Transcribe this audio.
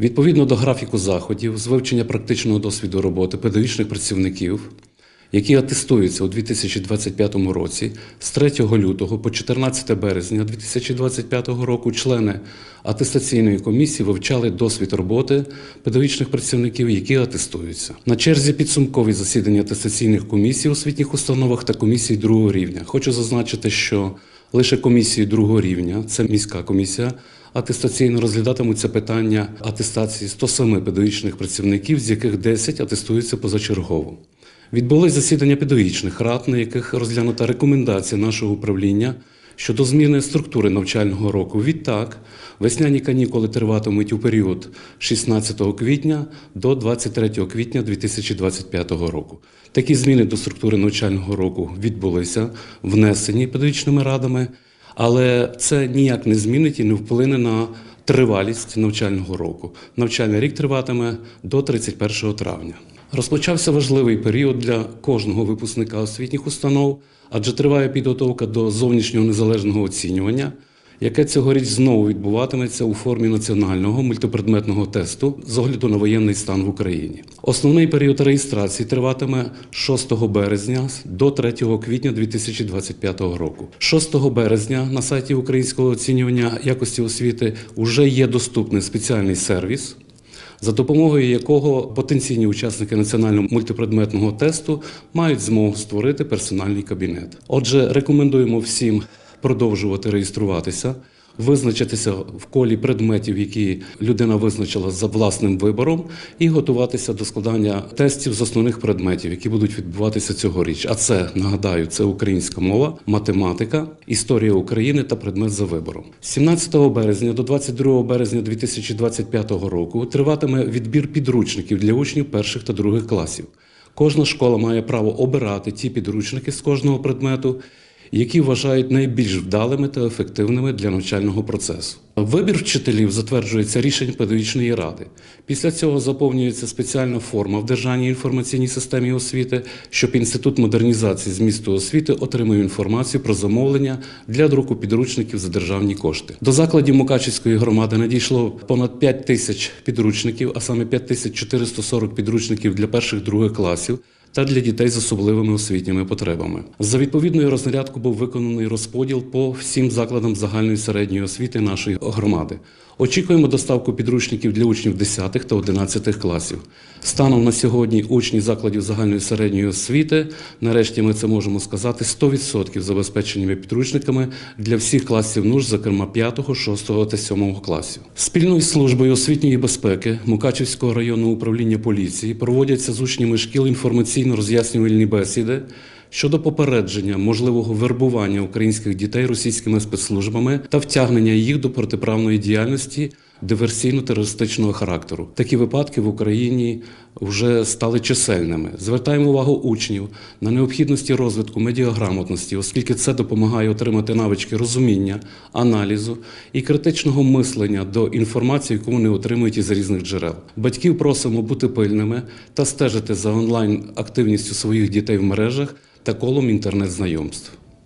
Відповідно до графіку заходів з вивчення практичного досвіду роботи педагогічних працівників, які атестуються у 2025 році, з 3 лютого по 14 березня 2025 року члени атестаційної комісії вивчали досвід роботи педагогічних працівників, які атестуються. На черзі підсумкові засідання атестаційних комісій у освітніх установах та комісій другого рівня. Хочу зазначити, що лише комісії другого рівня, це міська комісія, атестаційно розглядатимуться питання атестації 107 педагогічних працівників, з яких 10 атестуються позачергово. Відбулись засідання педагогічних рад, на яких розглянута рекомендація нашого управління щодо зміни структури навчального року. Відтак, весняні канікули триватимуть у період 16 квітня до 23 квітня 2025 року. Такі зміни до структури навчального року відбулися, внесені педагогічними радами, але це ніяк не змінить і не вплине на тривалість навчального року. Навчальний рік триватиме до 31 травня. Розпочався важливий період для кожного випускника освітніх установ, адже триває підготовка до зовнішнього незалежного оцінювання, яке цьогоріч знову відбуватиметься у формі національного мультипредметного тесту з огляду на воєнний стан в Україні. Основний період реєстрації триватиме з 6 березня до 3 квітня 2025 року. 6 березня на сайті українського оцінювання якості освіти вже є доступний спеціальний сервіс за допомогою якого потенційні учасники національного мультипредметного тесту мають змогу створити персональний кабінет. Отже, рекомендуємо всім продовжувати реєструватися, визначитися в колі предметів, які людина визначила за власним вибором, і готуватися до складання тестів з основних предметів, які будуть відбуватися цьогоріч. А це нагадаю, це українська мова, математика, історія України та предмет за вибором. З 17 березня до 22 березня 2025 року триватиме відбір підручників для учнів перших та других класів. Кожна школа має право обирати ті підручники з кожного предмету, які вважають найбільш вдалими та ефективними для навчального процесу. Вибір вчителів затверджується рішенням педагогічної ради. Після цього заповнюється спеціальна форма в Державній інформаційній системі освіти, щоб інститут модернізації змісту освіти отримав інформацію про замовлення для друку підручників за державні кошти. До закладів Мукачівської громади надійшло понад 5 тисяч підручників, а саме 5440 підручників для перших других класів та для дітей з особливими освітніми потребами. За відповідною рознарядку був виконаний розподіл по всім закладам загальної середньої освіти нашої громади. Очікуємо доставку підручників для учнів 10 та 11 класів. Станом на сьогодні учні закладів загальної середньої освіти, нарешті ми це можемо сказати, 100% забезпеченими підручниками для всіх класів нужд, зокрема 5, 6 та 7 класів. Спільною службою освітньої безпеки Мукачівського районного управління поліції проводяться з учнями шкіл інформаційно-роз'яснювальні бесіди щодо попередження можливого вербування українських дітей російськими спецслужбами та втягнення їх до протиправної діяльності диверсійно-терористичного характеру. Такі випадки в Україні вже стали чисельними. Звертаємо увагу учнів на необхідності розвитку медіаграмотності, оскільки це допомагає отримати навички розуміння, аналізу і критичного мислення до інформації, яку вони отримують із різних джерел. Батьків просимо бути пильними та стежити за онлайн активністю своїх дітей в мережах та колом інтернет-знайомств.